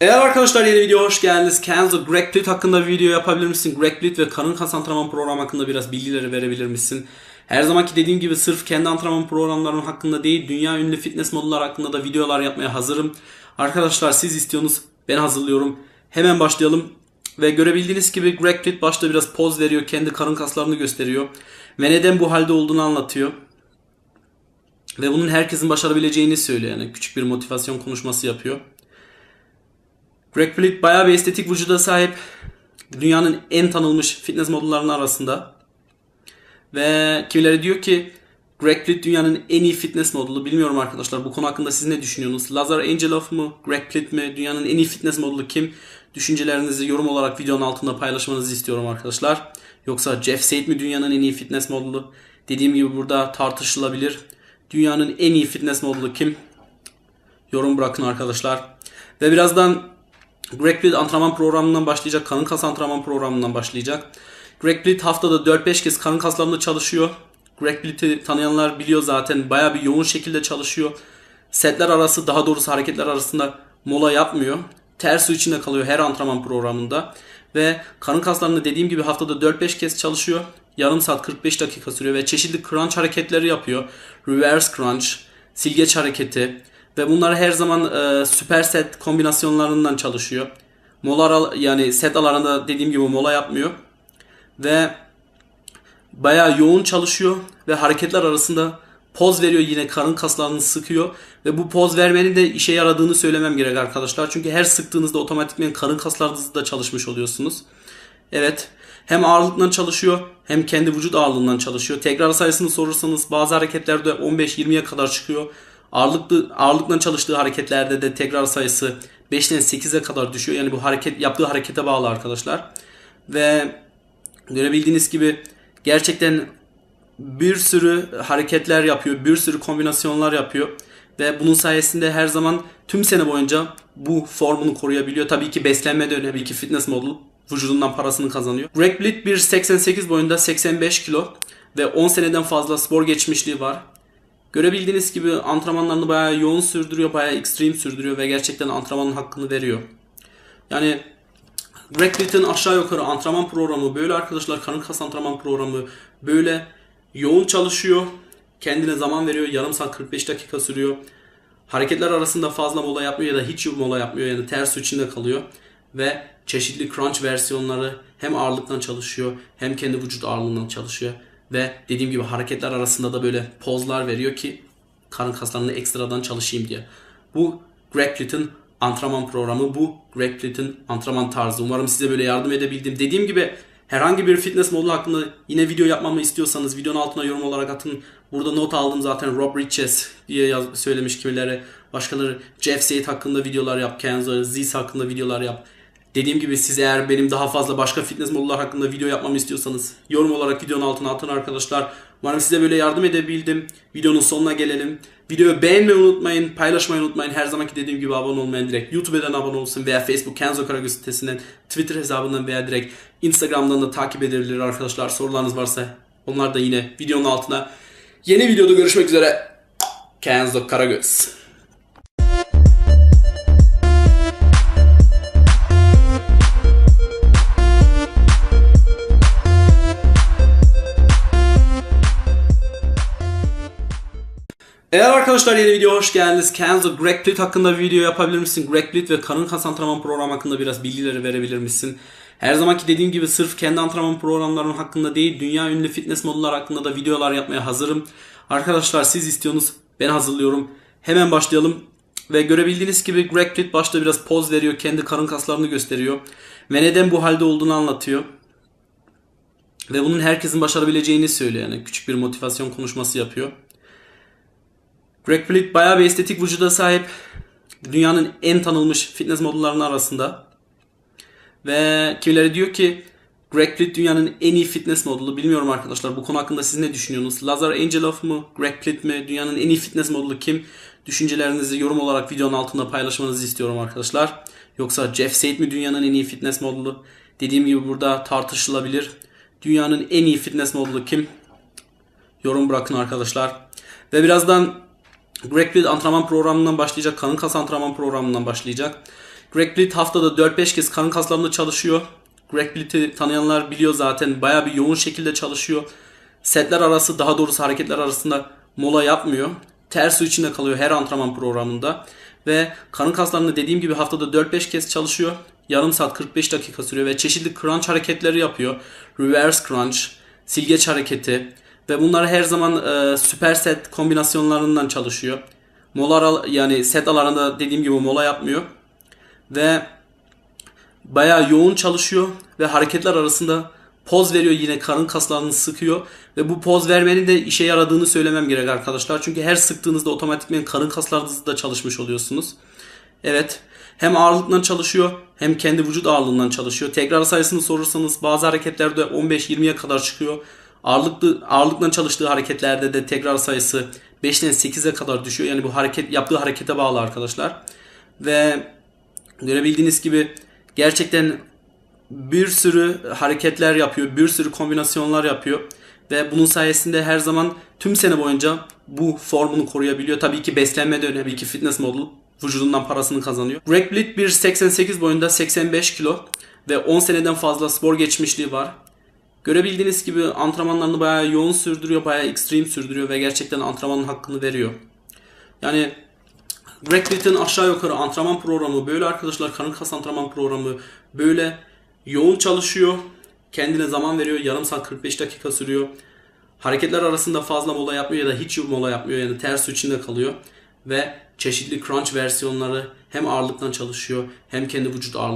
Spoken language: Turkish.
Eğer arkadaşlar yeni video hoş geldiniz. Kenzo Greg Plitt hakkında bir video yapabilir misin? Greg Plitt ve karın kas antrenman programı hakkında biraz bilgileri verebilir misin? Her zamanki dediğim gibi sırf kendi antrenman programlarım hakkında değil, dünya ünlü fitness modullar hakkında da videolar yapmaya hazırım. Arkadaşlar siz istiyorsunuz, ben hazırlıyorum. Hemen başlayalım. Ve görebildiğiniz gibi Greg Plitt başta biraz poz veriyor, kendi karın kaslarını gösteriyor. Ve neden bu halde olduğunu anlatıyor. Ve bunun herkesin başarabileceğini söylüyor. Yani küçük bir motivasyon konuşması yapıyor. Greg Plitt bayağı bir estetik vücuda sahip. Dünyanın en tanınmış fitness modellerinin arasında. Ve kimileri diyor ki Greg Plitt dünyanın en iyi fitness modelu. Bilmiyorum arkadaşlar bu konu hakkında siz ne düşünüyorsunuz? Lazar Angelov mu? Greg Plitt mi? Dünyanın en iyi fitness modelu kim? Düşüncelerinizi yorum olarak videonun altında paylaşmanızı istiyorum arkadaşlar. Yoksa Jeff Said mi dünyanın en iyi fitness modelu? Dediğim gibi burada tartışılabilir. Dünyanın en iyi fitness modelu kim? Yorum bırakın arkadaşlar. Ve birazdan Greg Plitt antrenman programından başlayacak. Karın kas antrenman programından başlayacak. Greg Plitt haftada 4-5 kez karın kaslarında çalışıyor. Greg Plitt'i tanıyanlar biliyor zaten. Baya bir yoğun şekilde çalışıyor. Setler arası daha doğrusu hareketler arasında mola yapmıyor. Ters su içinde kalıyor her antrenman programında. Ve karın kaslarında dediğim gibi haftada 4-5 kez çalışıyor. Yarım saat 45 dakika sürüyor ve çeşitli crunch hareketleri yapıyor. Reverse crunch, silgeç hareketi, ve bunlar her zaman e, süper set kombinasyonlarından çalışıyor. Molar yani set alanında dediğim gibi mola yapmıyor. Ve bayağı yoğun çalışıyor ve hareketler arasında poz veriyor yine karın kaslarını sıkıyor ve bu poz vermenin de işe yaradığını söylemem gerek arkadaşlar. Çünkü her sıktığınızda otomatikman karın kaslarınızda da çalışmış oluyorsunuz. Evet. Hem ağırlıktan çalışıyor hem kendi vücut ağırlığından çalışıyor. Tekrar sayısını sorursanız bazı hareketlerde 15-20'ye kadar çıkıyor. Ağırlıklı ağırlıkla çalıştığı hareketlerde de tekrar sayısı 5'ten 8'e kadar düşüyor. Yani bu hareket yaptığı harekete bağlı arkadaşlar. Ve görebildiğiniz gibi gerçekten bir sürü hareketler yapıyor, bir sürü kombinasyonlar yapıyor ve bunun sayesinde her zaman tüm sene boyunca bu formunu koruyabiliyor. Tabii ki beslenme de önemli ki fitness model vücudundan parasını kazanıyor. Greg Plitt 1.88 boyunda 85 kilo ve 10 seneden fazla spor geçmişliği var. Görebildiğiniz gibi antrenmanlarını bayağı yoğun sürdürüyor, bayağı ekstrem sürdürüyor ve gerçekten antrenmanın hakkını veriyor. Yani Greg Plitt'in aşağı yukarı antrenman programı böyle arkadaşlar karın kas antrenman programı böyle yoğun çalışıyor. Kendine zaman veriyor. Yarım saat 45 dakika sürüyor. Hareketler arasında fazla mola yapmıyor ya da hiç mola yapmıyor. Yani ters içinde kalıyor. Ve çeşitli crunch versiyonları hem ağırlıktan çalışıyor hem kendi vücut ağırlığından çalışıyor. Ve dediğim gibi hareketler arasında da böyle pozlar veriyor ki karın kaslarını ekstradan çalışayım diye. Bu Greg Plitt'in antrenman programı. Bu Greg Plitt'in antrenman tarzı. Umarım size böyle yardım edebildim. Dediğim gibi herhangi bir fitness model hakkında yine video yapmamı istiyorsanız videonun altına yorum olarak atın. Burada not aldım zaten Rob Riches diye yaz, söylemiş kimileri. Başkaları Jeff Said hakkında videolar yap. Kenzo Ziz hakkında videolar yap. Dediğim gibi siz eğer benim daha fazla başka fitness modullar hakkında video yapmamı istiyorsanız yorum olarak videonun altına atın arkadaşlar. Umarım size böyle yardım edebildim. Videonun sonuna gelelim. Videoyu beğenmeyi unutmayın, paylaşmayı unutmayın. Her zamanki dediğim gibi abone olmayın direkt YouTube'dan abone olsun veya Facebook Kenzo Karagöz sitesinden, Twitter hesabından veya direkt Instagram'dan da takip edebilir arkadaşlar. Sorularınız varsa onlar da yine videonun altına. Yeni videoda görüşmek üzere. Kenzo Karagöz. Arkadaşlar yeni video hoş geldiniz. Kenzo Greg Plitt hakkında bir video yapabilir misin? Greg Plitt ve karın kas antrenman programı hakkında biraz bilgileri verebilir misin? Her zamanki dediğim gibi sırf kendi antrenman programlarım hakkında değil, dünya ünlü fitness modullar hakkında da videolar yapmaya hazırım. Arkadaşlar siz istiyorsunuz, ben hazırlıyorum. Hemen başlayalım. Ve görebildiğiniz gibi Greg Plitt başta biraz poz veriyor, kendi karın kaslarını gösteriyor. Ve neden bu halde olduğunu anlatıyor. Ve bunun herkesin başarabileceğini söylüyor. Yani küçük bir motivasyon konuşması yapıyor. Greg Plitt bayağı bir estetik vücuda sahip. Dünyanın en tanınmış fitness modellerinin arasında. Ve kimileri diyor ki Greg Plitt dünyanın en iyi fitness modelu. Bilmiyorum arkadaşlar bu konu hakkında siz ne düşünüyorsunuz? Lazar Angelov mu? Greg Plitt mi? Dünyanın en iyi fitness modelu kim? Düşüncelerinizi yorum olarak videonun altında paylaşmanızı istiyorum arkadaşlar. Yoksa Jeff Said mi dünyanın en iyi fitness modelu? Dediğim gibi burada tartışılabilir. Dünyanın en iyi fitness modelu kim? Yorum bırakın arkadaşlar. Ve birazdan Greg Plitt antrenman programından başlayacak. Karın kas antrenman programından başlayacak. Greg Plitt haftada 4-5 kez karın kaslarında çalışıyor. Greg Plitt'i tanıyanlar biliyor zaten. Bayağı bir yoğun şekilde çalışıyor. Setler arası daha doğrusu hareketler arasında mola yapmıyor. Ters içinde kalıyor her antrenman programında. Ve karın kaslarını dediğim gibi haftada 4-5 kez çalışıyor. Yarım saat 45 dakika sürüyor ve çeşitli crunch hareketleri yapıyor. Reverse crunch, silgeç hareketi ve bunları her zaman e, süper set kombinasyonlarından çalışıyor. Molar al- yani set alanında dediğim gibi mola yapmıyor. Ve bayağı yoğun çalışıyor ve hareketler arasında poz veriyor yine karın kaslarını sıkıyor ve bu poz vermenin de işe yaradığını söylemem gerek arkadaşlar. Çünkü her sıktığınızda otomatikman karın kaslarınızı da çalışmış oluyorsunuz. Evet. Hem ağırlıktan çalışıyor hem kendi vücut ağırlığından çalışıyor. Tekrar sayısını sorursanız bazı hareketlerde 15-20'ye kadar çıkıyor. Ağırlıklı ağırlıkla çalıştığı hareketlerde de tekrar sayısı 5'ten 8'e kadar düşüyor. Yani bu hareket yaptığı harekete bağlı arkadaşlar. Ve görebildiğiniz gibi gerçekten bir sürü hareketler yapıyor, bir sürü kombinasyonlar yapıyor ve bunun sayesinde her zaman tüm sene boyunca bu formunu koruyabiliyor. Tabii ki beslenme de önemli ki fitness model vücudundan parasını kazanıyor. Greg Plitt 1.88 boyunda 85 kilo ve 10 seneden fazla spor geçmişliği var. Görebildiğiniz gibi antrenmanlarını bayağı yoğun sürdürüyor, bayağı ekstrem sürdürüyor ve gerçekten antrenmanın hakkını veriyor. Yani Greg Plitt'in aşağı yukarı antrenman programı böyle arkadaşlar karın kas antrenman programı böyle yoğun çalışıyor. Kendine zaman veriyor. Yarım saat 45 dakika sürüyor. Hareketler arasında fazla mola yapmıyor ya da hiç mola yapmıyor yani ters içinde kalıyor. Ve çeşitli crunch versiyonları hem ağırlıktan çalışıyor hem kendi vücut ağırlığını